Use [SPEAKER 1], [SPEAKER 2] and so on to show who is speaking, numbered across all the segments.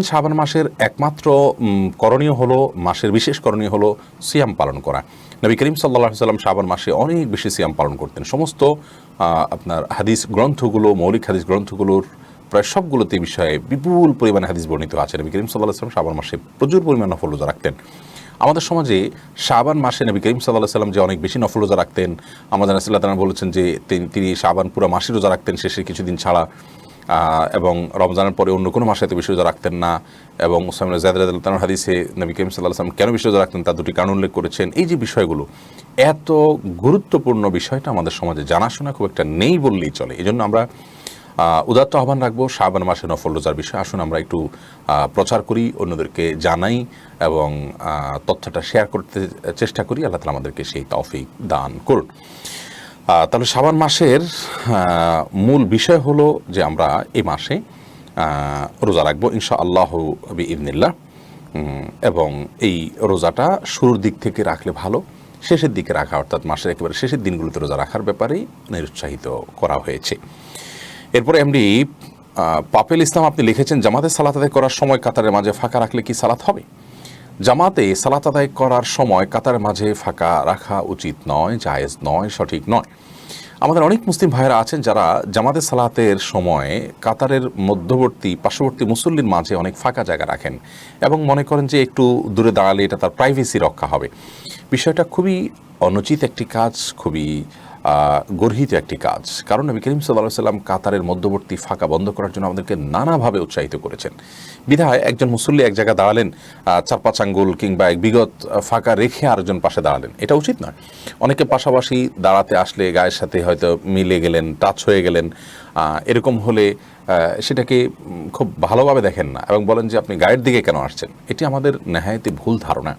[SPEAKER 1] শাবান মাসের একমাত্র করণীয় হলো, মাসের বিশেষ করণীয় হলো সিয়াম পালন করা। নবী করিম সাল্লাহ সাল্লাম শাবান মাসে অনেক বেশি সিয়াম পালন করতেন। সমস্ত আপনার হাদিস গ্রন্থগুলো, মৌলিক হাদিস গ্রন্থগুলোর প্রায় সবগুলোতে বিষয়ে বিপুল পরিমাণে হাদিস বর্ণিত আছে। নবী করিম সাল্লাহ সাল্লাম শাবান মাসে প্রচুর পরিমাণ নফল রোজা রাখতেন। আমাদের সমাজে শাবান মাসে নবী করিম সাল্লাহ সাল্লাম যে অনেক বেশি নফল রোজা রাখতেন, আমাদের রাসুল্লাহ তালা বলেছেন যে তিনি- শাবান পুরো মাসে রোজা রাখতেন শেষে কিছুদিন ছাড়া। এবং রমজানের পরে অন্য কোনো মাসে এত বেশি রোজা রাখতেন না এবং মুসলাম জায়দ রাদিয়াল্লাহু হাদিসে নবী করিম সাল্লাহ সাল্লাম কেন বেশি রোজা রাখতেন তার দুটি কারণ উল্লেখ করেছেন। এই যে বিষয়গুলো, এত গুরুত্বপূর্ণ বিষয়টা আমাদের সমাজে জানাশোনা খুব একটা নেই বললেই চলে। এই জন্য আমরা উদাত্ত আহ্বান রাখব শাবান মাসে নফল রোজার বিষয়ে। আসুন আমরা একটু প্রচার করি, অন্যদেরকে জানাই এবং তথ্যটা শেয়ার করতে চেষ্টা করি। আল্লাহ তালা আমাদেরকে সেই তফিক দান করুন। তাহলে সাবান মাসের মূল বিষয় হলো যে আমরা এই মাসে রোজা রাখব ইনশা আল্লাহ ইবনিল্লাহ এবং এই রোজাটা শুরুর দিক থেকে রাখলে ভালো, শেষের দিকে রাখা, অর্থাৎ মাসের একেবারে শেষের দিনগুলোতে রোজা রাখার ব্যাপারেই নিরুৎসাহিত করা হয়েছে। এরপরে এমডি পাপেল ইসলাম আপনি লিখেছেন, জামাতে সালাত করার সময় কাতারের মাঝে ফাঁকা রাখলে কি সালাত হবে? জামাতে সালাত আদায় করার সময় কাতারের মাঝে ফাঁকা রাখা উচিত নয়, জায়েজ নয়, সঠিক নয়। আমাদের অনেক মুসলিম ভাইয়েরা আছেন যারা জামাতে সালাতের সময় কাতারের মধ্যবর্তী, পার্শ্ববর্তী মুসল্লির মাঝে অনেক ফাঁকা জায়গা রাখেন এবং মনে করেন যে একটু দূরে দাঁড়ালে এটা তার প্রাইভেসি রক্ষা হবে। বিষয়টা খুবই অনুচিত একটি কাজ, খুবই গর্হিত একটি কাজ। কারণ নবী করিম সাল্লাহ সাল্লাম কাতারের মধ্যবর্তী ফাঁকা বন্ধ করার জন্য আমাদেরকে নানাভাবে উৎসাহিত করেছেন। বিধায় একজন মুসল্লি এক জায়গায় দাঁড়ালেন চার পাঁচ আঙ্গুল কিংবা এক বিগত ফাঁকা রেখে আরেকজন পাশে দাঁড়ালেন। এটা উচিত নয়। অনেকে পাশাপাশি দাঁড়াতে আসলে গায়ের সাথে হয়তো মিলে গেলেন, টাচ হয়ে গেলেন। এরকম হলে সেটাকে খুব ভালোভাবে দেখেন না এবং বলেন যে আপনি গায়ের দিকে কেন আসছেন, এটি আমাদের নেহায়তে ভুল ধারণা।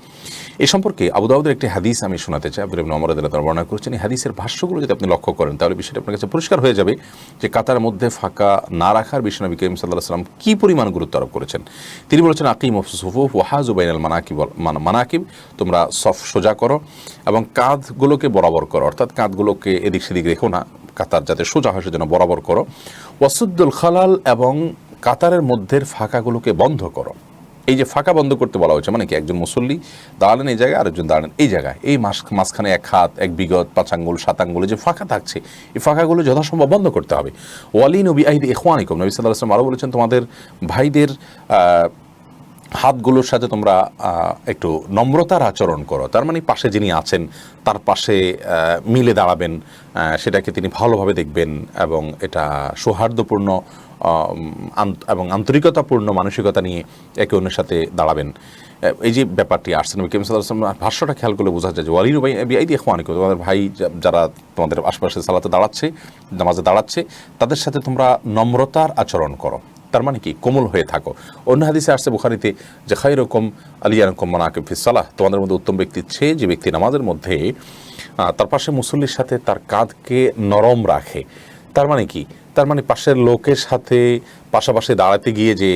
[SPEAKER 1] এ সম্পর্কে আবু দাউদের একটি হাদিস আমি শোনাতে চাই। আব্দুল ইবনে ওমর বর্ণনা করেছেন, এই হাদিসের ভাষ্যগুলো যদি আপনি লক্ষ্য করেন, তাহলে বিষয়টা আপনার কাছে পরিষ্কার হয়ে যাবে যে কাতার মধ্যে ফাঁকা না রাখার বিষয় নবী করিম আলাইহি সাল্লাম কি পরিমাণ গুরুত্ব আরোপ করেছেন। তিনি বলেছেন, আকিম সুফুফ ওয়াহাজু বাইনাল মানাকিব মান- মানাকিব, তোমরা সফ সোজা করো এবং কাঁধগুলোকে বরাবর করো। অর্থাৎ কাঁধগুলোকে এদিক সেদিক রেখো না কাতার যাতে সোজা হয় সেজন্য বরাবর করো। ওয়াসুদ্দুল খালাল এবং কাতারের মধ্যের ফাঁকাগুলোকে বন্ধ করো। এই যে ফাঁকা বন্ধ করতে বলা হয়েছে মানে কি? একজন মুসল্লি দাঁড়ালেন এই জায়গায়, আরেকজন দাঁড়ালেন এই জায়গায়। এই মাস, মাঝখানে এক হাত, এক বিগত, পাঁচ আঙ্গুল, সাত আঙ্গুলে যে ফাঁকা থাকছে, এই ফাঁকাগুলো যথাসম্ভব বন্ধ করতে হবে। ওয়ালি নবী আইদি ইখওয়ানিকুম। নবী সাল্লাহ আসলাম আরও বলেছেন, তোমাদের ভাইদের হাতগুলোর সাথে তোমরা একটু নম্রতার আচরণ করো। তার মানে পাশে যিনি আছেন, তার পাশে মিলে দাঁড়াবেন সেটাকে তিনি ভালোভাবে দেখবেন এবং এটা সৌহার্দ্যপূর্ণ এবং আন্তরিকতাপূর্ণ মানসিকতা নিয়ে একে অন্যের সাথে দাঁড়াবেন। এই যে ব্যাপারটি আসছে, নবী সাল্লাল্লাহু ভাষ্যটা খেয়াল করলে বোঝা যায় যে, ওয়ালির ভাই এই দিয়ে খোয়ানি তোমাদের ভাই যারা তোমাদের আশপাশে সালাতে দাঁড়াচ্ছে, নামাজে দাঁড়াচ্ছে, তাদের সাথে তোমরা নম্রতার আচরণ করো। তার মানে কি? কোমল হয়ে থাকো। অন্য হাদিসে আসছে বুখারিতে যে খাই রকম আলিয়ারকম মানাকে ফিসালাহ তোমাদের মধ্যে উত্তম ব্যক্তি ছে যে ব্যক্তি নামাজের মধ্যে তার পাশে মুসল্লির সাথে তার কাঁধকে নরম রাখে। তার মানে কি? তার মানে পাশের লোকের সাথে পাশাপাশি দাঁড়াতে গিয়ে যে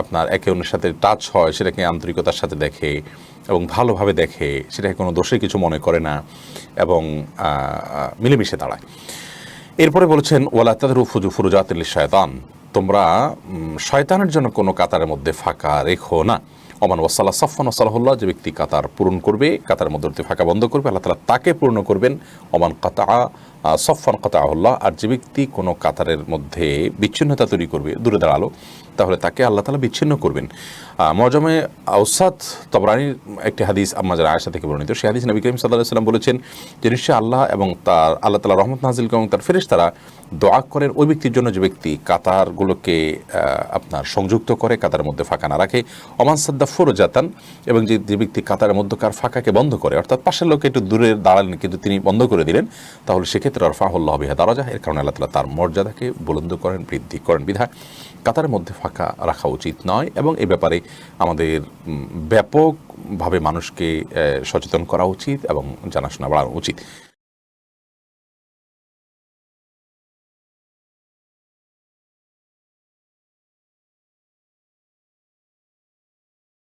[SPEAKER 1] আপনার একে অন্যের সাথে টাচ হয়, সেটাকে আন্তরিকতার সাথে দেখে এবং ভালোভাবে দেখে, সেটাকে কোনো দোষে কিছু মনে করে না এবং মিলেমিশে দাঁড়ায়। এরপরে বলেছেন, ওয়ালা তাদের ফুজু ফুরুজাতিল শয়তান তোমরা শয়তানের জন্য কোনো কাতারের মধ্যে ফাঁকা রেখো না। ওমান ওয়াসাল্লাহ সফান ওসালাহুল্লাহ যে ব্যক্তি কাতার পূরণ করবে কাতার মধ্যে ফাঁকা বন্ধ করবে, আল্লাহ তালা তাকে পূর্ণ করবেন। অমান কাতা সফান কাতা কাতাহুল্লাহ আর যে ব্যক্তি কোনো কাতারের মধ্যে বিচ্ছিন্নতা তৈরি করবে, দূরে দাঁড়াল তাহলে তাকে আল্লাহ তালা বিচ্ছিন্ন করবেন। মজমে আউসাদ তবরানির একটি হাদিস আম্মাজার আয়সা থেকে বর্ণিত, সেই হাদিস নবী করিম সাল্লাহ সাল্লাম বলেছেন যে নিশ্চয় আল্লাহ এবং তার, আল্লাহ তালা রহমত নাজিল এবং তার ফেরেশ তারা দোয়া করেন ওই ব্যক্তির জন্য যে ব্যক্তি কাতারগুলোকে আপনার সংযুক্ত করে, কাতারের মধ্যে ফাঁকা না রাখে। অমান সাদ্দা ফুরজাতান এবং যে যে ব্যক্তি কাতারের মধ্যকার ফাঁকাকে বন্ধ করে, অর্থাৎ পাশের লোকে একটু দূরে দাঁড়ালেন কিন্তু তিনি বন্ধ করে দিলেন, তাহলে সেক্ষেত্রে আর রফাহুল্লাহ বিহা দারাজা এর কারণে আল্লাহ তালা তার মর্যাদাকে বুলন্দ করেন, বৃদ্ধি করেন বিধায়। কাতারের মধ্যে ফাঁকা রাখা উচিত নয় এবং এ ব্যাপারে আমাদের ব্যাপকভাবে মানুষকে সচেতন করা উচিত এবং জানাশোনা বাড়ানো উচিত।